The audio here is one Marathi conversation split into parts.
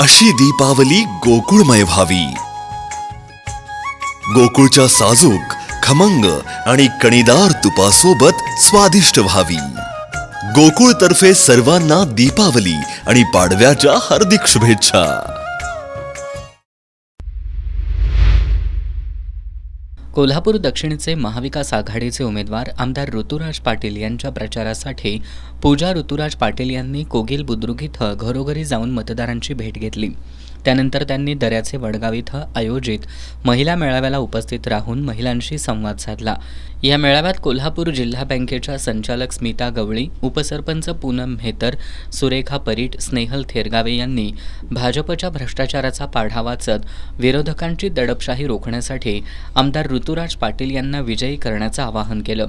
अशी दीपावली गोकुळमय व्हावी. गोकुळच्या साजूक खमंग आणि कणीदार तुपासोबत स्वादिष्ट व्हावी. गोकुळतर्फे सर्वांना दीपावली आणि पाडव्याच्या हार्दिक शुभेच्छा. कोल्हापूर दक्षिणचे महाविकास आघाडीचे उमेदवार आमदार ऋतुराज पाटील यांच्या प्रचारासाठी पूजा ऋतुराज पाटील यांनी कोगिल बुद्रुक इथं घरोघरी जाऊन मतदारांची भेट घेतली. त्यानंतर त्यांनी दर्याचे वडगाव इथं आयोजित महिला मेळाव्याला उपस्थित राहून महिलांशी संवाद साधला. या मेळाव्यात कोल्हापूर जिल्हा बँकेच्या संचालक स्मिता गवळी उपसरपंच पूनम म्हेतर सुरेखा परीट स्नेहल थेरगावे यांनी भाजपच्या भ्रष्टाचाराचा पाढा वाचत विरोधकांची दडपशाही रोखण्यासाठी आमदार ऋतुराज पाटील यांना विजयी करण्याचं आवाहन केलं.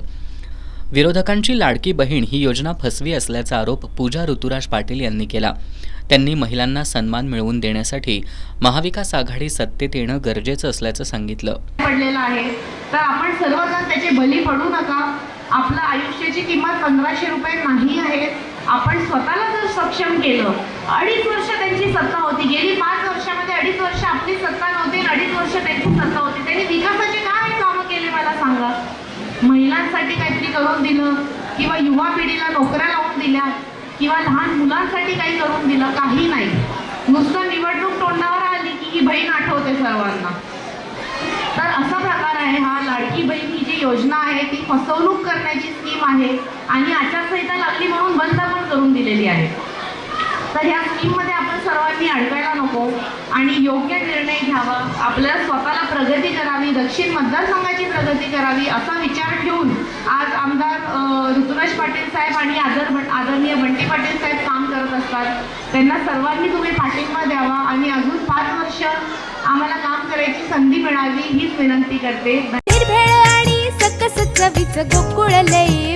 विरोधकांची लाडकी बहीण ही योजना फसवी असल्याचा आरोप पूजा ऋतुराज पाटील यांनी केला. त्यांनी महिलांना सन्मान मिळवून देण्यासाठी महाविकास आघाडी सत्तेत येणं गरजेचं असल्याचं सांगितलं. पडलेलं आहे. तर आपण सर्वजण त्याचे बली पडू नका. आपलं आयुष्याची किंमत पंधराशे रुपये नाही आहे. आपण स्वतःला जर सक्षम केलं अडीच वर्ष त्यांची सत्ता होती. गेली पाच वर्षामध्ये अडीच वर्ष आपली सत्ता नव्हती अडीच वर्ष त्यांची सत्ता होती. त्यांनी महिलांसाठी काहीतरी करून दिलं किंवा युवा पिढीला नोकऱ्या लावून दिल्या किंवा लहान मुलांसाठी काही करून दिलं काही नाही. नुसतं निवडणूक तोंडावर आली की ही बहीण आठवते सर्वांना. तर असा प्रकार आहे हा. लाडकी बहीण ही जी योजना आहे ती फसवणूक करण्याची स्कीम आहे आणि आचारसंहिता लागली म्हणून बंद पण करून दिलेली आहे. तर ह्या स्कीममध्ये आपण सर्वांनी अडकायला नको आणि योग्य निर्णय घ्यावा. आपल्या स्वतःला प्रगती करावी दक्षिण मतदारसंघाची प्रगती करावी असा विचार ठेवून आज आमदार ऋतुराज पाटील साहेब आणि आदर आदरणीय बंटी पाटील साहेब काम करत असतात. त्यांना सर्वांनी तुम्ही पाठिंबा द्यावा आणि अजून पाच वर्ष आम्हाला काम करायची संधी मिळावी हीच विनंती करते. आणि सकस गोकुळ लई